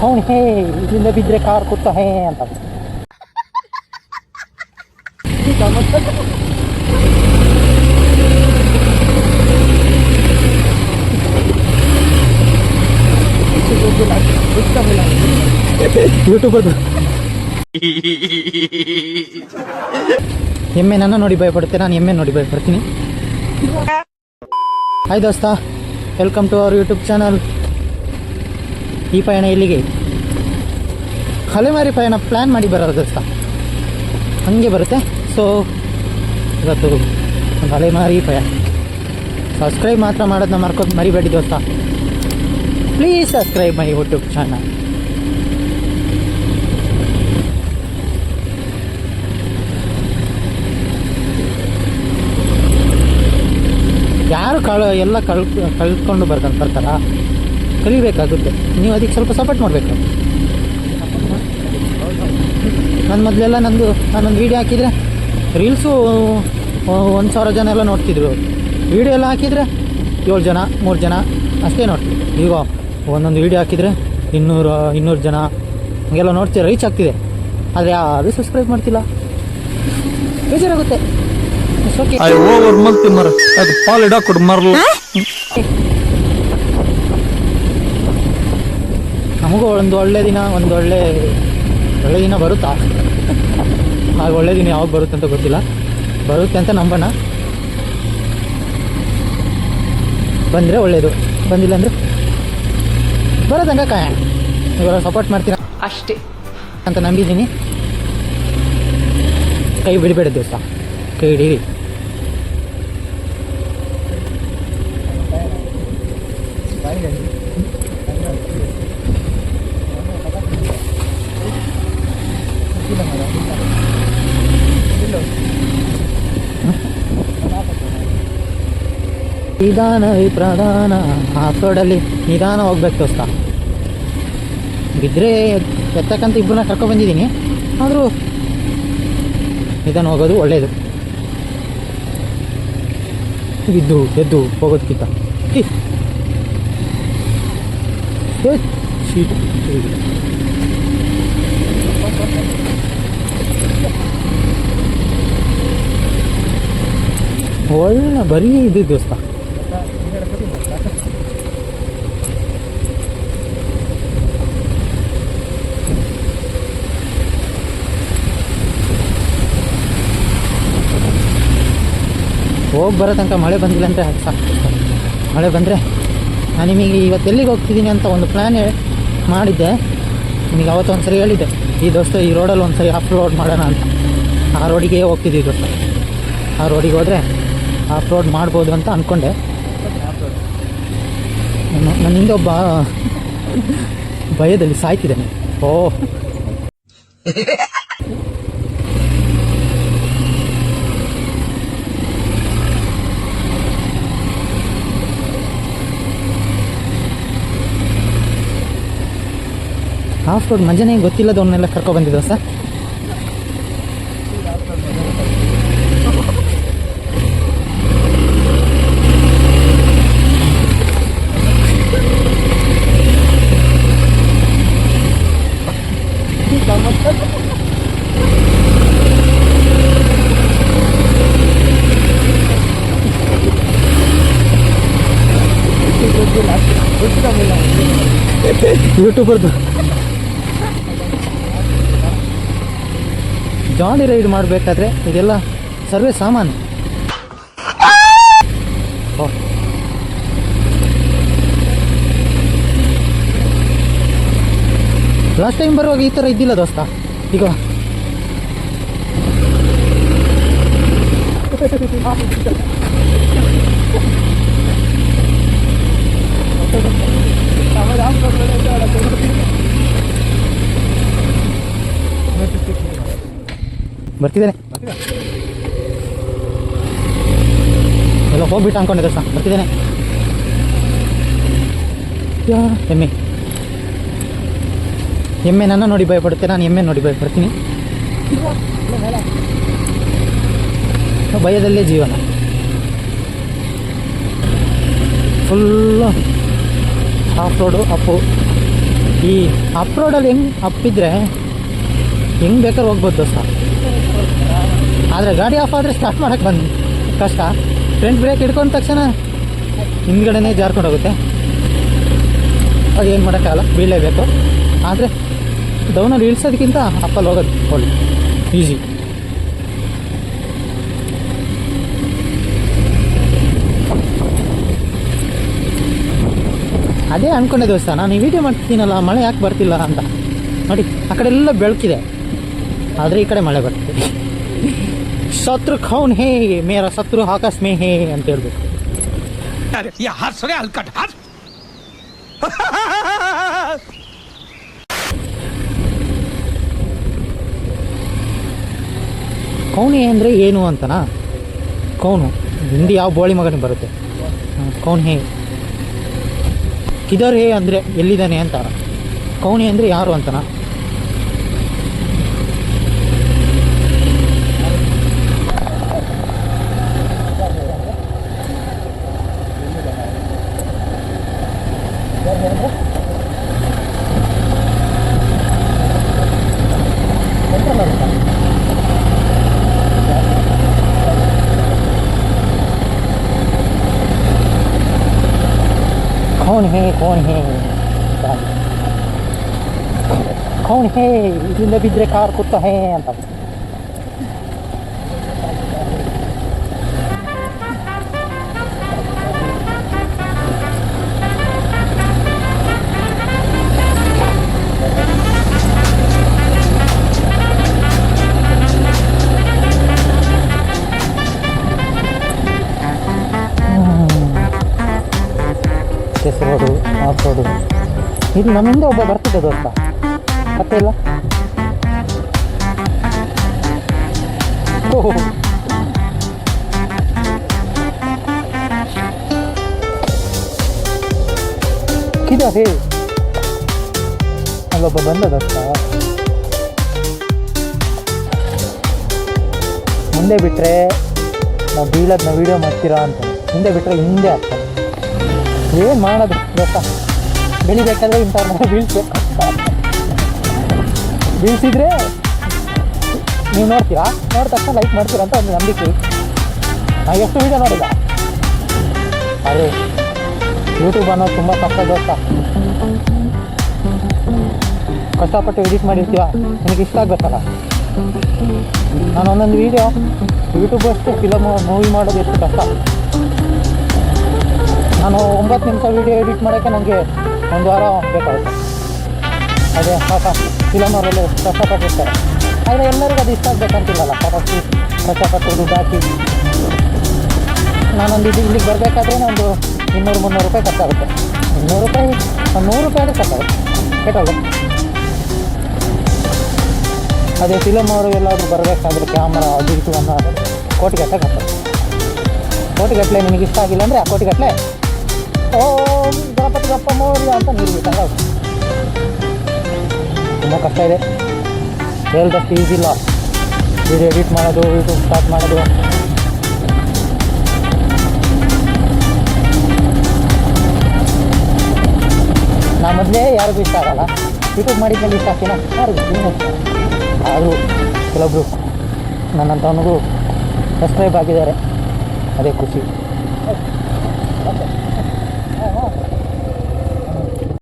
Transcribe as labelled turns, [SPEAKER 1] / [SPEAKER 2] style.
[SPEAKER 1] ಅವನು ಹೇ ಇಲ್ಲಿಂದ ಬಿದ್ದರೆ ಕಾರ್ ಕೂತ ಹೇ ಅಂತ ಯೂಟ್ಯೂಬ್ ಅದು ಎಮ್ಮೆ ನನ್ನ ನೋಡಿ ಭಯಪಡುತ್ತೆ ನಾನು ಎಮ್ಮೆ ನೋಡಿ ಭಯಪಡ್ತೀನಿ ಹಾಯ್ ದೋಸ್ತ welcome to our YouTube channel ಈ ಪಯಣ ಎಲ್ಲಿಗೆ? ಹಲೆಮಾರಿ ಪಯಣ ಪ್ಲ್ಯಾನ್ ಮಾಡಿ ಬರೋದು ದೋಸ್ತ ಹಾಗೆ ಬರುತ್ತೆ. ಸೊ ಇವತ್ತು ಒಂದು ಹಲೆಮಾರಿ ಪಯಣ. ಸಬ್ಸ್ಕ್ರೈಬ್ ಮಾತ್ರ ಮಾಡೋದನ್ನ ಮರ್ಕೊಂಡು ಮರಿಬೇಡಿ ದೋಸ್ತ. Please subscribe my YouTube channel ಯಾರು ಕಳ ಎಲ್ಲ ಕಳ್ ಕಳ್ಕೊಂಡು ಬರ್ತಾರೆ, ಬರ್ತಾರ? ಕಲಿಬೇಕಾಗುತ್ತೆ. ನೀವು ಅದಕ್ಕೆ ಸ್ವಲ್ಪ ಸಪೋರ್ಟ್ ಮಾಡಬೇಕು. ನಾನು ಮೊದಲೆಲ್ಲ ನಂದು ನಾನೊಂದು ವೀಡಿಯೋ ಹಾಕಿದರೆ ರೀಲ್ಸು ಒಂದು ಸಾವಿರ ಜನ ಎಲ್ಲ ನೋಡ್ತಿದ್ರು. ವೀಡಿಯೋ ಎಲ್ಲ ಹಾಕಿದರೆ ಏಳು ಜನ ಮೂರು ಜನ ಅಷ್ಟೇ ನೋಡ್ತಿದ್ರು. ಈಗ ಒಂದೊಂದು ವೀಡಿಯೋ ಹಾಕಿದರೆ ಇನ್ನೂರು ಇನ್ನೂರು ಜನ ಹಂಗೆಲ್ಲ ನೋಡ್ತೀವಿ ರೀಚ್ ಆಗ್ತಿದೆ. ಆದರೆ ಯಾರು ಸಬ್ಸ್ಕ್ರೈಬ್ ಮಾಡ್ತಿಲ್ಲ. ಬೇಜಾರಾಗುತ್ತೆ. It's ನಮಗೂ ಒಂದು ಒಳ್ಳೆ ದಿನ ಒಂದು ಒಳ್ಳೆ ಒಳ್ಳೆ ದಿನ ಬರುತ್ತಾ? ಆಗ ಒಳ್ಳೆ ದಿನ ಯಾವಾಗ ಬರುತ್ತೆ ಅಂತ ಗೊತ್ತಿಲ್ಲ. ಬರುತ್ತೆ ಅಂತ ನಂಬೋಣ. ಬಂದರೆ ಒಳ್ಳೆಯದು ಬಂದಿಲ್ಲ ಅಂದರೆ ಬರೋದಂಗ ಕಾಯ ಇವಾಗ ಸಪೋರ್ಟ್ ಮಾಡ್ತೀರಾ?
[SPEAKER 2] ಅಷ್ಟೇ.
[SPEAKER 1] ಅಂತ ನಂಬಿದ್ದೀನಿ. ಕೈ ಬಿಡಬೇಡ ದೋಸ್ತ ಕೈ ಹಿಡೀರಿ ನಿಧಾನ ಪ್ರಧಾನ ಆಫ್ ರೋಡಲ್ಲಿ ನಿಧಾನ ಹೋಗ್ಬೇಕು ದೋಸ್ತ. ಬಿದ್ದರೆ ಎತ್ತಕ್ಕಂತ ಇಬ್ಬರನ್ನ ಕರ್ಕೊಂಡು ಬಂದಿದ್ದೀನಿ. ಆದರೂ ನಿಧಾನ ಹೋಗೋದು ಒಳ್ಳೆಯದು ಬಿದ್ದು, ಎದ್ದು ಹೋಗೋದಕ್ಕಿಂತ ಶೀಟ್ ಒಳ್ಳೆ ಬರೀ ಇದು ದೋಸ್ತ. ಹೋಗಿ ಬರೋ ತನಕ ಮಳೆ ಬಂದಿಲ್ಲ ಅಂದರೆ ಸಾಕು. ಮಳೆ ಬಂದರೆ ನಾನು ನಿಮಗೆ ಇವತ್ತು ಎಲ್ಲಿಗೆ ಹೋಗ್ತಿದ್ದೀನಿ ಅಂತ ಒಂದು ಪ್ಲ್ಯಾನ್ ಮಾಡಿದ್ದೆ. ನಿಮಗೆ ಅವತ್ತು ಒಂದು ಸರಿ ಹೇಳಿದ್ದೆ. ಈ ದೋಸ್ತ ಈ ರೋಡಲ್ಲಿ ಒಂದು ಸರಿ ಆಫ್ ರೋಡ್ ಮಾಡೋಣ ಅಂತ. ಆ ರೋಡಿಗೆ ಹೋಗ್ತಿದ್ದೀವಿ ದೋಸ್ತ. ಆ ರೋಡಿಗೆ ಹೋದರೆ ಆಫ್ ರೋಡ್ ಮಾಡ್ಬೋದು ಅಂತ ಅಂದ್ಕೊಂಡೆ ನನ್ನ ಹಿಂದೆ ಒಬ್ಬ ಭಯದಲ್ಲಿ ಸಾಯ್ತಿದ್ದಾನೆ. ಓ ಆಫ್ ರೋಡ್ ಮಂಜನೆ ಗೊತ್ತಿಲ್ಲದವನ್ನೆಲ್ಲ ಕರ್ಕೊ ಬಂದಿದ್ದ ಸರ್ ಯೂಟ್ಯೂಬರ್ದು ಜಾಲಿ ರೈಡ್ ಮಾಡಬೇಕಾದ್ರೆ ಇದೆಲ್ಲ ಸರ್ವೇ ಸಾಮಾನು ಲಾಸ್ಟ್ ಟೈಮ್ ಬರುವಾಗ ಈ ಥರ ಇದ್ದಿಲ್ಲ ದೋಸ್ತ. ಈಗ ಬರ್ತಿದ್ದೇನೆ. ಎಲ್ಲ ಹೋಗ್ಬಿಟ್ಟು ಅನ್ಕೊಂಡಿದ್ದೆ ಸರ್ ಬರ್ತಿದ್ದೇನೆ. ಎಮ್ಮೆ. ಎಮ್ಮೆ ನನ್ನ ನೋಡಿ ಭಯಪಡುತ್ತೆ, ನಾನು ಎಮ್ಮೆ ನೋಡಿ ಭಯಪಡ್ತೀನಿ. ಭಯದಲ್ಲೇ ಜೀವನ. ಫುಲ್ಲು ಆಫ್ ರೋಡು ಅಪ್ಪು ಈ ಅಪ್ ರೋಡಲ್ಲಿ ಹೆಂಗೆ ಅಪ್ಪಿದ್ರೆ ಹೆಂಗೆ ಬೇಕಾದ್ರೆ ಹೋಗ್ಬೋದು ದೋಸ್ತ. ಆದರೆ ಗಾಡಿ ಆಫ್ ಆದರೆ ಸ್ಟಾರ್ಟ್ ಮಾಡೋಕ್ಕೆ ಬಂದು ಕಷ್ಟ. ಫ್ರಂಟ್ ಬ್ರೇಕ್ ಹಿಡ್ಕೊಂಡ ತಕ್ಷಣ ಹಿಂದ್ಗಡೆನೇ ಜಾರ್ಕೊಂಡು ಹೋಗುತ್ತೆ. ಅದೇನು ಮಾಡೋಕ್ಕಾಗಲ್ಲ, ಬೀಳಲೇಬೇಕು. ಆದರೆ ಡೌನಲ್ಲಿ ಇಳಿಸೋದಕ್ಕಿಂತ ಅಪ್ಪಲ್ಲಿ ಹೋಗೋದು ಒಳ್ಳೆ ಈಸಿ ಅದೇ ಅನ್ಕೊಂಡೆ ದೋಸ್ತ, ನಾನು ಈ ವಿಡಿಯೋ ಮಾಡ್ತೀನಲ್ಲ ಮಳೆ ಯಾಕೆ ಬರ್ತಿಲ್ಲ ಅಂತ. ನೋಡಿ, ಆ ಕಡೆ ಎಲ್ಲ ಬೆಳಕಿದೆ. ಆದರೆ ಈ ಕಡೆ ಮಳೆ ಬರ್ತಿದೆ ಶತ್ರು ಖೌನ್ ಹೇ? ಮೇರ ಶತ್ರು ಹಾಕಸ್ ಮೇ ಹೇ ಅಂತ ಹೇಳ್ಬೇಕು. ಕೌನೆ ಅಂದರೆ ಏನು ಅಂತನಾ? ಕೌನು ಹಿಂದಿ ಯಾವ ಬೋಳಿ ಮಗನಿಗೆ ಬರುತ್ತೆ? ಕೌನ್ ಹೇ. ಕಿದರ್ ಹೇ ಅಂದರೆ ಎಲ್ಲಿದ್ದಾನೆ ಅಂತ. ಕೌನಿ ಅಂದರೆ ಯಾರು ಅಂತನಾ? कौन है कौन है? कौन है? ज़िंदगी बेकार कुत्ता है ರೋಡು ಇದು ನಮ್ಮ ನಮ್ಮಿಂದ ಒಬ್ಬ ಬರ್ತಿದ್ದೆ ದೋಸ್ತ ಮತ್ತೆ ಇಲ್ಲ? ಕಿದ ಹೇ? ಅಲ್ಲೊಬ್ಬ ಬಂದ ದೋಸ್ತ ಮುಂದೆ ಬಿಟ್ಟರೆ ನಾವು ಬೀಳೋದನ್ನ ವೀಡಿಯೋ ಮಾಡ್ತೀರಾ ಅಂತ. ಹಿಂದೆ ಬಿಟ್ಟರೆ ಹಿಂದೆ ಆಗ್ತದೆ ಏನು ಮಾಡೋದು ಗೊತ್ತಾ? ಬೆಳಿಬೇಕಾದ್ರೆ ಇಂಥವ್ರನ್ನ ಬೀಳ್ಸು. ಬೀಳ್ಸಿದ್ರೆ ನೀವು ನೋಡ್ತೀರಾ? ನೋಡಿದ ತಕ್ಷಣ ಲೈಕ್ ಮಾಡ್ತೀರಾ ಅಂತ ಒಂದು ನಂಬಿಕೆ ನಾ ಎಷ್ಟು ವಿಡಿಯೋ ನೋಡಿಲ್ಲ. ಅದೇ ಯೂಟ್ಯೂಬ್ ಅನ್ನೋದು ತುಂಬ ಕಷ್ಟ ದೋಸ್ತ ಕಷ್ಟಪಟ್ಟು ಎಡಿಟ್ ಮಾಡಿರ್ತೀವ ನಿನಗೆ ಇಷ್ಟ ಆಗಬೇಕಲ್ಲ. ನಾನು ಒಂದೊಂದು ವೀಡಿಯೋ ಯೂಟ್ಯೂಬ್ ಅಷ್ಟು ಫಿಲಮ್ ಮೂವಿ ಮಾಡೋದು ಎಷ್ಟು ಕಷ್ಟ. ನಾನು ಒಂಬತ್ತು ನಿಮಿಷ ವೀಡಿಯೋ ಎಡಿಟ್ ಮಾಡೋಕ್ಕೆ ನನಗೆ ಒಂದು ವಾರ ಬೇಕಾಗುತ್ತೆ. ಅದೇ ಪಾಪ ಫಿಲಮ್ ಅವರೆಲ್ಲ ಎಷ್ಟು ಕಷ್ಟಪಟ್ಟಿರ್ತಾರೆ. ಆದರೆ ಎಲ್ಲರಿಗೂ ಅದು ಇಷ್ಟ ಆಗಬೇಕಂತಿಲ್ಲಲ್ಲ. ಪಾಪ ಕಷ್ಟಪಟ್ಟು ದುಡ್ಡು ಹಾಕಿ ನಾನೊಂದು ಇದು ಇಲ್ಲಿಗೆ ಬರಬೇಕಾದ್ರೆ ಒಂದು ಇನ್ನೂರು, ಮುನ್ನೂರು ರೂಪಾಯಿ ಖರ್ಚಾಗುತ್ತೆ. ಇನ್ನೂರು ರೂಪಾಯಿ, ಒಂದು ನೂರು ರೂಪಾಯಿ ಖರ್ಚಾಗುತ್ತೆ. ಪೆಟ್ರೋಲು ಅದೇ ಫಿಲಮ್ ಅವರು ಎಲ್ಲಾದರೂ ಬರಬೇಕಾದ್ರೆ ಕ್ಯಾಮ್ರಾ ಅದು ಇದು ಅನ್ನೋ ಕೋಟಿಗಟ್ಟಲೆ ಕಷ್ಟ ಕೋಟಿಗಟ್ಟಲೆ ನಿನಗೆ ಇಷ್ಟ ಆಗಿಲ್ಲ ಅಂದರೆ ಆ ಕೋಟಿಗಟ್ಟಲೆ ಓಂ ಗಣಪತಿ ಬಪ್ಪ ಮೌರ್ಯ ಅಂತ ನೀಡ್ಬೇಕಲ್ಲ ಅದು ತುಂಬ ಕಷ್ಟ ಇದೆ ಹೇಳ್ದಷ್ಟು ಈಸಿ ಇಲ್ಲ ವಿಡಿಯೋ ಎಡಿಟ್ ಮಾಡೋದು ಯೂಟ್ಯೂಬ್ ಸ್ಟಾರ್ಟ್ ಮಾಡೋದು ನಾ ಮೊದಲೇ ಯಾರಿಗೂ ಇಷ್ಟ ಆಗಲ್ಲ ಯೂಟ್ಯೂಬ್ ಮಾಡಿದ್ಮೇಲೆ ಇಷ್ಟ ಆಗ್ತೀನ ಯಾರಿಗೂ ಆದರೂ ಕೆಲವೊಬ್ರು ನನ್ನಂಥವನಿಗೂ ಸಬ್ಸ್ಕ್ರೈಬ್ ಆಗಿದ್ದಾರೆ ಅದೇ ಖುಷಿ